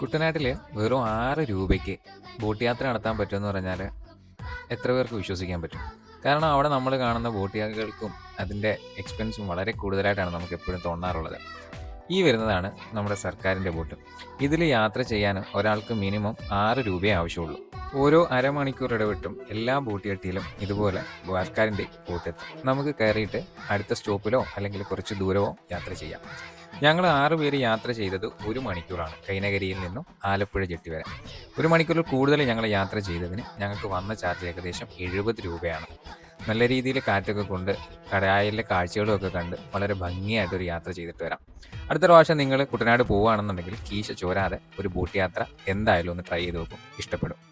കുട്ടനാട്ടിൽ വെറും ആറ് രൂപയ്ക്ക് ബോട്ട് യാത്ര നടത്താൻ പറ്റുമെന്ന് പറഞ്ഞാൽ എത്ര പേർക്ക് വിശ്വസിക്കാൻ പറ്റും? കാരണം അവിടെ നമ്മൾ കാണുന്ന ബോട്ട് യാത്രകൾക്കും അതിന്റെ എക്സ്പെൻസും വളരെ കൂടുതലായിട്ടാണ് നമുക്ക് എപ്പോഴും തോന്നാറുള്ളത്. ഈ വരുന്നതാണ് നമ്മുടെ സർക്കാരിന്റെ ബോട്ട്. ഇതിൽ യാത്ര ചെയ്യാൻ ഒരാൾക്ക് മിനിമം ആറ് രൂപയേ ആവശ്യമുള്ളൂ. ഓരോ അരമണിക്കൂർ ഇടവിട്ടും എല്ലാ ബോട്ട് ജെട്ടിയിലും ഇതുപോലെ സർക്കാരിന്റെ ബോട്ടെത്തും നമുക്ക് കയറിയിട്ട് അടുത്ത സ്റ്റോപ്പിലോ അല്ലെങ്കിൽ കുറച്ച് ദൂരമോ യാത്ര ചെയ്യാം. ഞങ്ങൾ ആറ് പേര് യാത്ര ചെയ്തത് ഒരു മണിക്കൂറാണ്. കൈനഗരിയിൽ നിന്നും ആലപ്പുഴ ജെട്ടി വരെ. ഒരു മണിക്കൂറിൽ കൂടുതൽ ഞങ്ങൾ യാത്ര ചെയ്തതിന് ഞങ്ങൾക്ക് വന്ന ചാർജ് ഏകദേശം എഴുപത് രൂപയാണ്. നല്ല രീതിയിൽ കാറ്റൊക്കെ കൊണ്ട് കടയായിലെ കാഴ്ചകളും ഒക്കെ കണ്ട് വളരെ ഭംഗിയായിട്ടൊരു യാത്ര ചെയ്തിട്ട് വരാം. അടുത്ത പ്രാവശ്യം നിങ്ങൾ കുട്ടനാട് പോവുകയാണെന്നുണ്ടെങ്കിൽ കീശ ചോരാതെ ഒരു ബോട്ട് യാത്ര എന്തായാലും ഒന്ന് ട്രൈ ചെയ്ത് നോക്കും. ഇഷ്ടപ്പെടും.